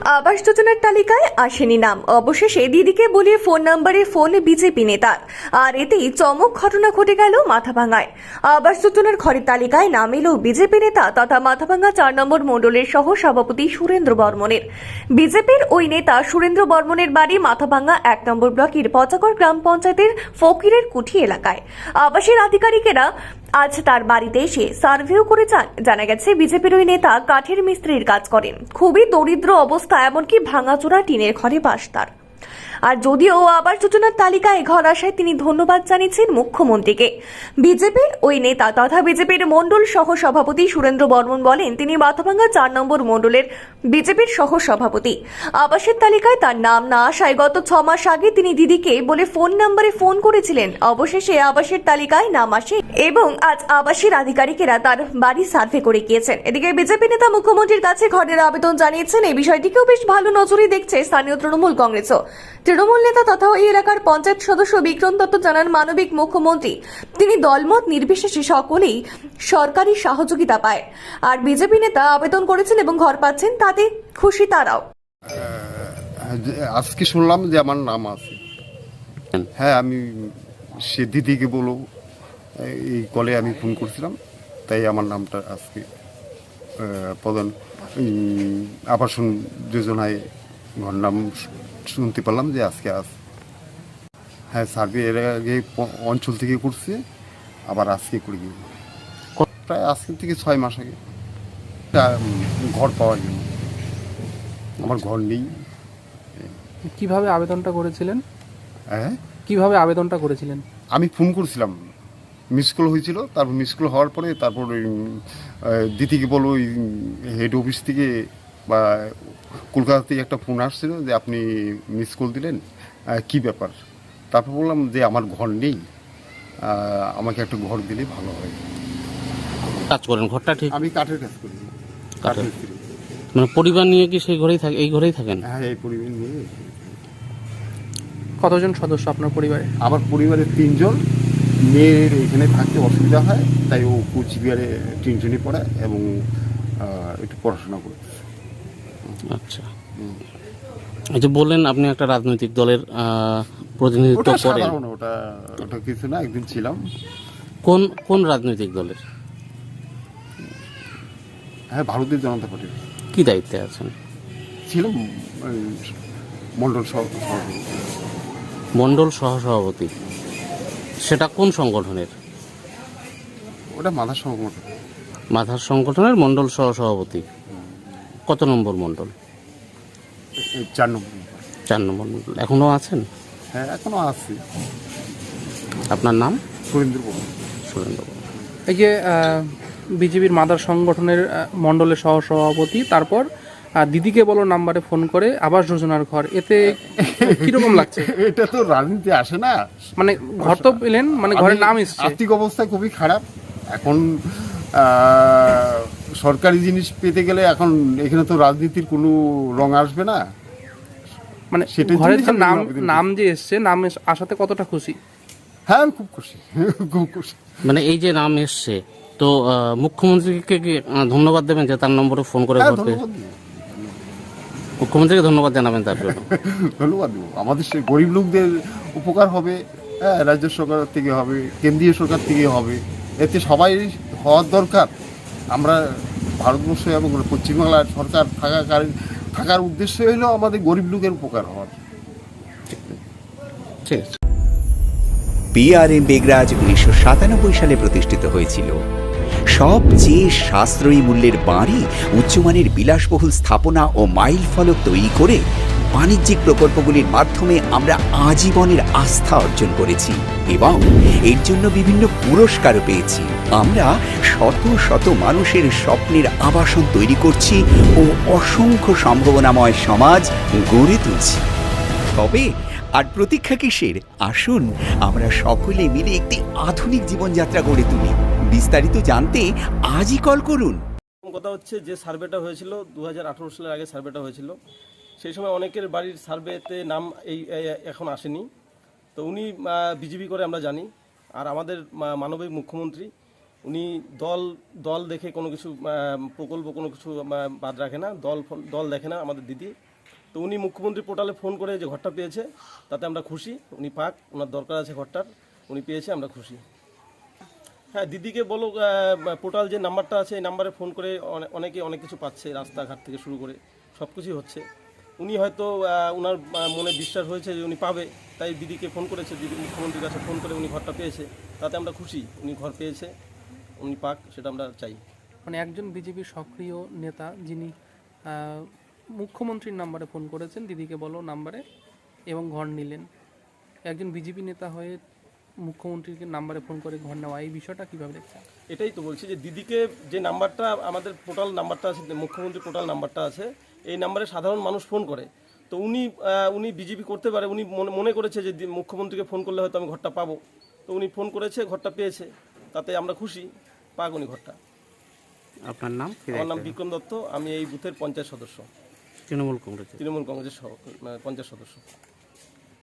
আবাস যোজনার তালিকায় আসেনি নাম। অবশেষে দিদিকে বলিয়ে ফোন নম্বরে ফোন বিজেপি নেতার। আর এতেই চমক ঘটনা ঘটে গেল মাথাভাঙায়। আবাস যোজনার ঘরের তালিকায় নাম এলো বিজেপি নেতা তথা মাথাভাঙা চার নম্বর মণ্ডলের সহ সভাপতি সুরেন্দ্র বর্মনের। বিজেপির ওই নেতা সুরেন্দ্র বর্মনের বাড়ি মাথাভাঙা এক নম্বর ব্লকের পচাগড় গ্রাম পঞ্চায়েতের ফকিরের কুঠি এলাকায়। আবাসের আধিকারিকেরা আজ তার বাড়িতে এসে সার্ভেও করে জানা গেছে, বিজেপির ওই নেতা কাঠের মিস্ত্রির কাজ করেন। খুবই দরিদ্র অবস্থা, এমনকি ভাঙাচোরা টিনের ঘরে বাস তার। আর যদিও আবাস যোজনার তালিকায় ঘর আসায় তিনি ধন্যবাদ জানিয়েছেন মুখ্যমন্ত্রীকে। বিজেপির ওই নেতা তথা বিজেপির মণ্ডল সহ সভাপতি সুরেন্দ্র বর্মন বলেন, তিনি মাথাভাঙ্গা চার নম্বর মণ্ডলের বিজেপির সহ সভাপতি আবাসের তালিকায় তার নাম না আসায় গত ছ মাস আগে তিনি দিদিকে বলে ফোন নম্বরে ফোন করেছিলেন। অবশেষে আবাসের তালিকায় নাম আসে এবং আজ আবাসের আধিকারিকেরা তার বাড়ি সার্ভে করে গিয়েছেন। এদিকে বিজেপি নেতা মুখ্যমন্ত্রীর কাছে ঘরের আবেদন জানিয়েছেন। এই বিষয়টিকেও বেশ ভালো নজরে দেখছে স্থানীয় তৃণমূল কংগ্রেসও। তৃণমূল নেতা তথা ওই এলাকার পঞ্চায়েত সদস্য বিক্রম দত্ত জানান মানবিক মুখ্যমন্ত্রী। তিনি দলমত নির্বিশেষে সকলেই সরকারি সহযোগিতা পায়। আর বিজেপি নেতা আবেদন করেছেন এবং ঘর পাচ্ছেন তাতে খুশি তারাও। হ্যাঁ, আজকে শুনলাম যে আমার নাম আছে। হ্যাঁ আমি সে দিদিকে বলো এই কলে আমি ফোন করছিলাম তাই আমার নামটা আজকে প্রধান আবাসন যোজনায় ঘর নাম শুনতে পারলাম যে আজকে আস হ্যাঁ সার্ভে এর আগে অঞ্চল থেকে করছে আবার আজকে করে গিয়ে প্রায় আজকে থেকে ছয় মাস আগে। ঘর পাওয়ার জন্য। আমার ঘর নেই। কীভাবে আবেদনটা করেছিলেন? হ্যাঁ? কীভাবে আবেদনটা করেছিলেন? আমি ফোন করেছিলাম। মিস কল হয়েছিল তারপর মিস কল হওয়ার পরে তারপর ওই দিদিকে বলো ওই হেড অফিস থেকে বা কলকাতা থেকে একটা ফোন আসছিল যে আপনি মিস কল দিলেন। কি ব্যাপার? তারপর বললাম যে আমার ঘর নেই। আমাকে একটা ঘর দিলে ভালো হয়। কাজ করেন ঘরটা ঠিক? আমি কাঠের কাজ করি। কাঠের। কাঠের মানে পরিবার নিয়ে কি সেই ঘরেই থাকে এই ঘরেই থাকেন? হ্যাঁ এই পরিবার নিয়ে। কতজন সদস্য আপনার পরিবারে? আমার পরিবারের তিনজন। মেয়ের এখানে থাকতে অসুবিধা হয় তাই ও কুচবিহারে টিউশনি পড়ে এবং একটু পড়াশোনা করে আচ্ছা। যে বললেন আপনি একটা রাজনৈতিক দলের প্রতিনিধিত্ব করেন। ওটা ওটা কিছু না একদিন ছিলাম। কোন কোন রাজনৈতিক দলের? হ্যাঁ ভারতীয় জনতা পার্টির কি দায়িত্বে আছেন? ছিলাম সহ- সভাপতি। মণ্ডল সহসভাপতি সেটা কোন সংগঠনের? ওটা মাথা সংগঠন। মাথার সংগঠনের মণ্ডল সহসভাপতি কত নম্বর মণ্ডল? চার নম্বর চার নম্বর মণ্ডল। এখনও আছেন? হ্যাঁ এখনও আছে। আপনার নাম? সুরেন্দ্র বাবু সুরেন্দ্র। এই যে বিজেপির মাদার সংগঠনের মণ্ডলের সহ সভাপতি তারপর দিদিকে বলো নাম্বারে ফোন করে আবাস যোজনার ঘর। এতে কীরকম লাগছে? এটা তো রাজনীতি আসে না। মানে ঘর তো পেলেন মানে ঘরের নাম এসছে। আর্থিক অবস্থা খুবই খারাপ। এখন সরকারি জিনিস পেতে গেলে এখন এখানে তো রাজনীতির কোনো রং আসবে না। মানে আমি নাম নাম যে এসছে নাম আসাতে কতটা খুশি? হ্যাঁ খুব খুশি। খুব খুশি। মানে এই যে নাম এসছে তো মুখ্যমন্ত্রীকে কি ধন্যবাদ দেবেন যে তার নম্বরে ফোন করে হ্যাঁ ধন্যবাদ দিব। মুখ্যমন্ত্রীকে ধন্যবাদ জানাবেন তার জন্য। ধন্যবাদ দেবো। আমাদের সে গরিব লোকদের উপকার হবে হ্যাঁ রাজ্য সরকার থেকে হবে কেন্দ্রীয় সরকার থেকে হবে। এতে সবাই হওয়ার দরকার। আমরা ভারতবর্ষ এবং পশ্চিমবাংলার সরকার থাকাকালীন থাকার উদ্দেশ্য হলো আমাদের গরিব লোকের উপকার হওয়ার। পিআরএম বেগরাজ উনিশশো সাতানব্বই সালে প্রতিষ্ঠিত হয়েছিল। সবচেয়ে সাশ্রয়ী মূল্যের বাড়ি, উচ্চমানের বিলাসবহুল স্থাপনা ও মাইল ফলক তৈরি করে বাণিজ্যিক প্রকল্পগুলির মাধ্যমে আমরা আজীবনের আস্থা অর্জন করেছি এবং এর জন্য বিভিন্ন পুরস্কারও পেয়েছি। আমরা শত শত মানুষের স্বপ্নের আবাসন তৈরি করছি ও অসংখ্য সম্ভাবনাময় সমাজ গড়ে তুলছি। তবে আর প্রতীক্ষা কিসের? আসুন, আমরা সকলে মিলে একটি আধুনিক জীবনযাত্রা গড়ে তুলি। বিস্তারিত জানতে আজই কল করুন। কথা হচ্ছে যে সার্ভেটা হয়েছিল দু হাজার আঠেরো সালের আগে সার্ভেটা হয়েছিল। সেই সময় অনেকের বাড়ির সার্ভেতে নাম এই এখন আসেনি। তো উনি বিজেপি করে আমরা জানি। আর আমাদের মানবিক মুখ্যমন্ত্রী, উনি দল দল দেখে কোনো কিছু প্রকল্প কোনো কিছু বাদ রাখে না। দল দল দেখে না আমাদের দিদি। তো উনি মুখ্যমন্ত্রী পোর্টালে ফোন করে যে ঘরটা পেয়েছে, তাতে আমরা খুশি। উনি পাক, ওনার দরকার আছে ঘরটার। উনি পেয়েছে, আমরা খুশি। হ্যাঁ দিদিকে বলো পোর্টাল যে নাম্বারটা আছে, এই নাম্বারে ফোন করে অনেকে অনেক কিছু পাচ্ছে রাস্তাঘাট থেকে শুরু করে সব কিছুই হচ্ছে। উনি হয়তো ওনার মনে বিশ্বাস হয়েছে যে উনি পাবে, তাই দিদিকে ফোন করেছে, দিদি মুখ্যমন্ত্রীর কাছে ফোন করে উনি ঘরটা পেয়েছে, তাতে আমরা খুশি। উনি ঘর পেয়েছে, উনি পাক, সেটা আমরা চাই। মানে একজন বিজেপির সক্রিয় নেতা যিনি মুখ্যমন্ত্রীর নাম্বারে ফোন করেছেন দিদিকে বলো নাম্বারে এবং ঘর নিলেন। একজন বিজেপি নেতা হয়ে মুখ্যমন্ত্রীকে নাম্বারে ফোন করে ঘর নেওয়া এই বিষয়টা কীভাবে দেখছেন? এটাই তো বলছি যে দিদিকে যে নাম্বারটা আমাদের পোর্টাল নাম্বারটা আছে মুখ্যমন্ত্রী পোর্টাল নাম্বারটা আছে এই নাম্বারে সাধারণ মানুষ ফোন করে। তো উনি উনি বিজেপি করতে পারে উনি মনে- মনে করেছে যে মুখ্যমন্ত্রীকে ফোন করলে হয়তো আমি ঘরটা পাবো। তো উনি ফোন করেছে ঘরটা পেয়েছে তাতে আমরা খুশি পাক উনি ঘরটা। আপনার নাম আমার নাম বিক্রম দত্ত আমি এই বুথের পঞ্চায়েত সদস্য। তৃণমূল কংগ্রেস তৃণমূল কংগ্রেসের সহ- মানে পঞ্চায়েত সদস্য।